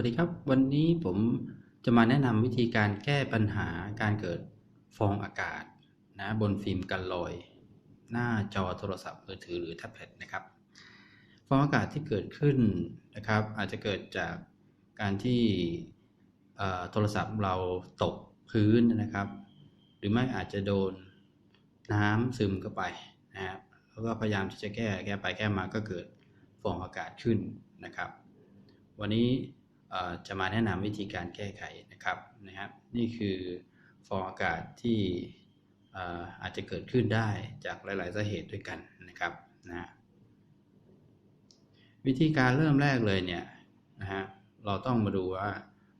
วัสดีครับวันนี้ผมจะมาแนะนำวิธีการแก้ปัญหาการเกิดฟองอากาศนะบนฟิล์มกันลอย หน้าจอโทรศัพท์มือถือหรือแท็บเล็ตนะครับ ฟองอากาศที่เกิดขึ้นนะครับ อาจจะเกิดจากการที่โทรศัพท์เราตกพื้นนะครับ หรือไม่อาจจะโดนน้ำซึมเข้าไปนะครับแล้วก็พยายามที่จะแก้แก้ไปแก้มาก็เกิดฟองอากาศขึ้นนะครับ วันนี้ จะมาแนะนำวิธีการแก้ไขนะครับนะครับนี่คือฟองอากาศที่เอ่ออาจจะเกิดขึ้นได้จากหลาย ๆ สาเหตุด้วยกันนะครับนะวิธีการเริ่มแรกเลยเนี่ยนะฮะเราต้องมาดูว่า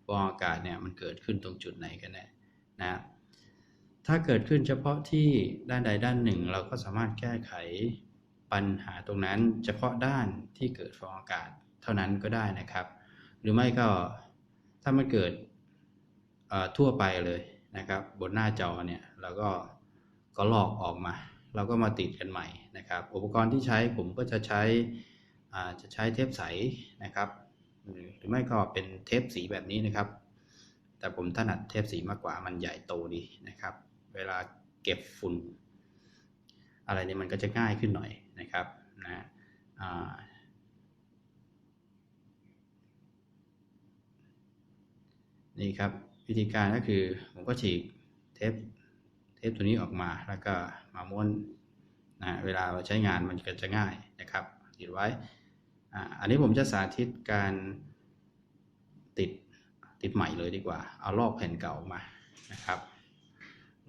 ฟองอากาศเนี่ยมันเกิดขึ้นตรงจุดไหนกันแน่นะถ้าเกิดขึ้นเฉพาะที่ด้านใดด้านหนึ่ง เราก็สามารถแก้ไขปัญหาตรงนั้น เฉพาะด้านที่เกิดฟองอากาศเท่านั้นก็ได้นะครับ หรือไม่ก็ถ้ามันเกิดทั่วไปเลยนะครับ บนหน้าจอเนี่ยเราก็ก็ลอกออกมา เราก็มาติดกันใหม่นะครับ อุปกรณ์ที่ใช้ผมก็จะใช้จะใช้เทปใสนะครับหรือไม่ก็เป็นเทปสีแบบนี้นะครับ แต่ผมถนัดเทปสีมากกว่ามันใหญ่โตดีนะครับ เวลาเก็บฝุ่น อะไรเนี่ยมันก็จะง่ายขึ้นหน่อยนะครับนะ นี่ครับวิธีการก็คือผมก็ฉีกเทปเทปตัวนี้ออกมาแล้วก็มาม้วนนะเวลาเราใช้งานมันก็จะง่ายนะครับติดไว้อันนี้ผมจะสาธิตการติดติดใหม่เลยดีกว่า เอาลอกแผ่นเก่ามานะครับ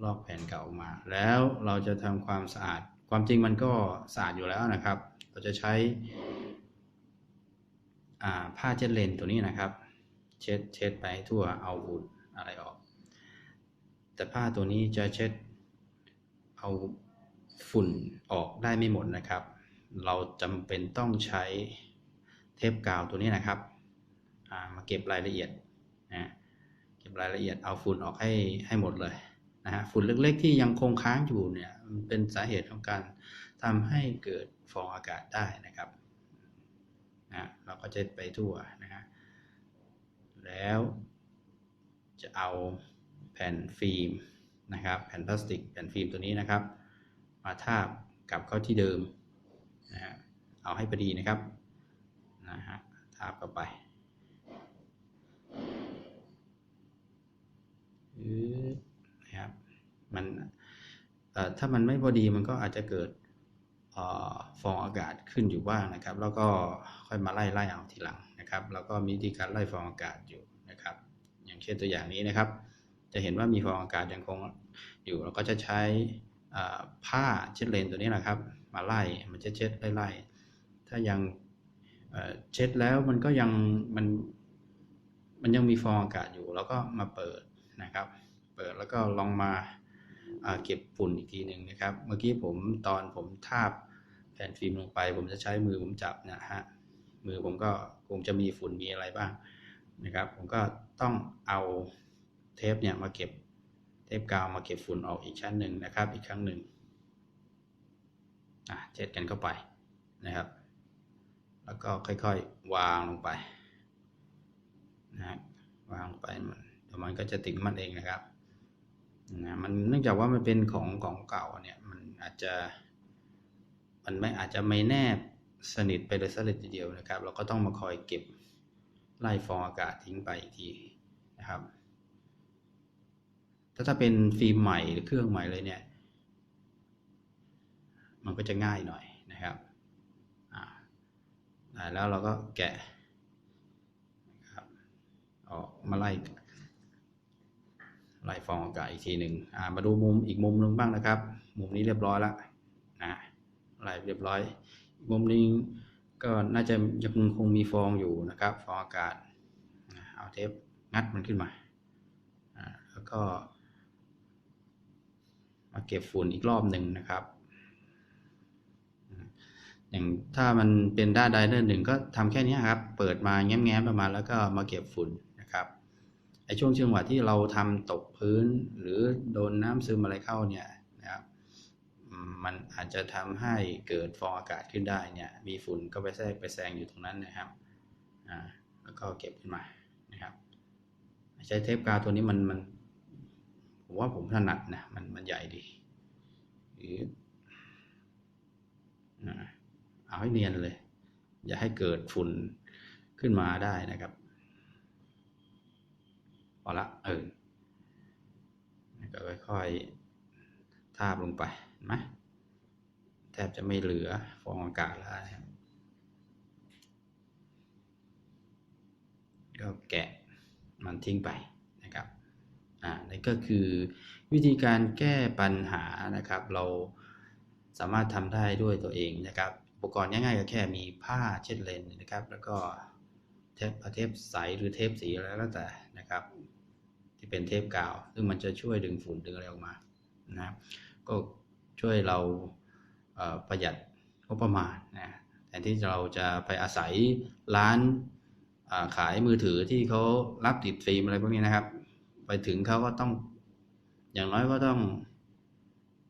ลอกแผ่นเก่ามา แล้วเราจะทำความสะอาด ความจริงมันก็สะอาดอยู่แล้วนะครับ เราจะใช้ผ้าเช็ดเลนตัวนี้นะครับ เช็ดเช็ดไปทั่วเอาฝุ่นอะไรออก แต่ผ้าตัวนี้จะเช็ดเอาฝุ่นออกได้ไม่หมดนะครับ เราจำเป็นต้องใช้เทปกาวตัวนี้นะครับมาเก็บรายละเอียดนะเก็บรายละเอียดเอาฝุ่นออกให้ให้หมดเลยนะฮะฝุ่นเล็กๆที่ยังคงค้างอยู่เนี่ยมันเป็นสาเหตุของการทำให้เกิดฟองอากาศได้นะครับนะเราก็จะไปทั่วนะฮะ แล้ว จะเอาแผ่นฟิล์มนะครับ แผ่นพลาสติกแผ่นฟิล์มตัวนี้นะครับ มาทาบกลับเข้าที่เดิมนะฮะเอาให้พอดีนะครับนะฮะทาบเข้าไปนะครับมันถ้ามันไม่พอดีมันก็อาจจะเกิดฟองอากาศขึ้นอยู่บ้างนะครับ แล้วก็ค่อยมาไล่ไล่เอาทีหลัง นะครับแล้วก็มีวิธีการไล่ฟองอากาศอยู่นะครับ อย่างเช่นตัวอย่างนี้นะครับ จะเห็นว่ามีฟองอากาศยังคงอยู่เราก็จะใช้ผ้าเช็ดเลนตัวนี้นะครับ มาไล่มันจะเช็ดไล่ๆถ้ายังเช็ดแล้วมันก็ยังมันมันยังมีฟองอากาศอยู่ แล้วก็มาเปิดนะครับ เปิดแล้วก็ลองมาเก็บฝุ่นอีกทีหนึ่งนะครับ เมื่อกี้ผมตอนผมทาบแผ่นฟิล์มลงไป ผมจะใช้มือผมจับนะฮะ มือผมก็คงจะมีฝุ่นมีอะไรบ้างนะครับ ผมก็ต้องเอาเทปเนี่ยมาเก็บเทปกาวมาเก็บฝุ่นออกอีกชั้นหนึ่งนะครับ อีกครั้งหนึ่งอะเช็ดกันเข้าไปนะครับ แล้วก็ค่อยๆวางลงไปนะวางไปมันเดี๋ยวมันก็จะติดมันเองนะครับนะมันเนื่องจากว่ามันเป็นของของเก่าเนี่ยมันอาจจะ มันไม่อาจจะไม่แนบ สนิทไปเลยสักทีเดียวนะครับ เราก็ต้องมาคอยเก็บไล่ฟองอากาศทิ้งไปอีกทีนะครับ ถ้าถ้าเป็นฟิล์มใหม่หรือเครื่องใหม่เลยเนี่ย มันก็จะง่ายหน่อยนะครับอ่าแล้วเราก็แกะนะครับออกมาไล่ไล่ฟองอากาศอีกทีหนึ่งอ่ามาดูมุมอีกมุมหนึ่งบ้างนะครับ มุมนี้เรียบร้อยแล้วนะไล่เรียบร้อย มุมนี้ก็น่าจะยังคงมีฟองอยู่นะครับ ฟองอากาศ เอาเทปงัดมันขึ้นมาแล้วก็ มาเก็บฝุ่นอีกรอบหนึ่งนะครับ อย่างถ้ามันเป็นด้านใดด้านหนึ่งก็ทำแค่นี้ครับ เปิดมาแง้มๆประมาณแล้วก็มาเก็บฝุ่นนะครับไอช่วงจังหวะที่เราทำตกพื้นหรือโดนน้ำซึมอะไรเข้าเนี่ย มันอาจจะทำให้เกิดฟองอากาศขึ้นได้เนี่ยมีฝุ่นก็ไปแทรกไปแซงอยู่ตรงนั้นนะครับอ่าแล้วก็เก็บขึ้นมานะครับ ใช้เทปกาวตัวนี้มันมันผมว่าผมถนัดนะมันมันใหญ่ดีหรืออ่าเอาให้เนียนเลย อย่าให้เกิดฝุ่นขึ้นมาได้นะครับพอละเออก็ค่อยๆทาบลงไป ห็นไหมแทบจะไม่เหลือฟองอากาศแล้วนะครับก็แกะมันทิ้งไปนะครับอ่านี่ก็คือวิธีการแก้ปัญหานะครับ เราสามารถทำได้ด้วยตัวเองนะครับอุปกรณ์ง่ายๆก็แค่มีผ้าเช็ดเลนนะครับ แล้วก็เทปเทปใสหรือเทปสีอะไรแล้วแต่นะครับ ที่เป็นเทปกาว ซึ่งมันจะช่วยดึงฝุ่นดึงอะไรออกมานะครับก็ ช่วยเราประหยัดงบประมาณนะแทนที่เราจะไปอาศัยร้านขายมือถือที่เขารับติดฟิล์มอะไรพวกนี้นะครับ ไปถึงเขาก็ต้องอย่างน้อยก็ต้อง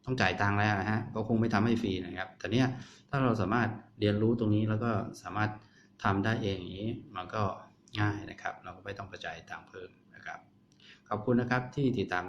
ต้องจ่ายตังค์แล้วนะฮะก็คงไม่ทำให้ฟรีนะครับ แต่เนี้ยถ้าเราสามารถเรียนรู้ตรงนี้แล้วก็สามารถทำได้เองอย่างนี้มันก็ง่ายนะครับ เราก็ไม่ต้องกระจายตังค์เพิ่มนะครับ ขอบคุณนะครับที่ติดตาม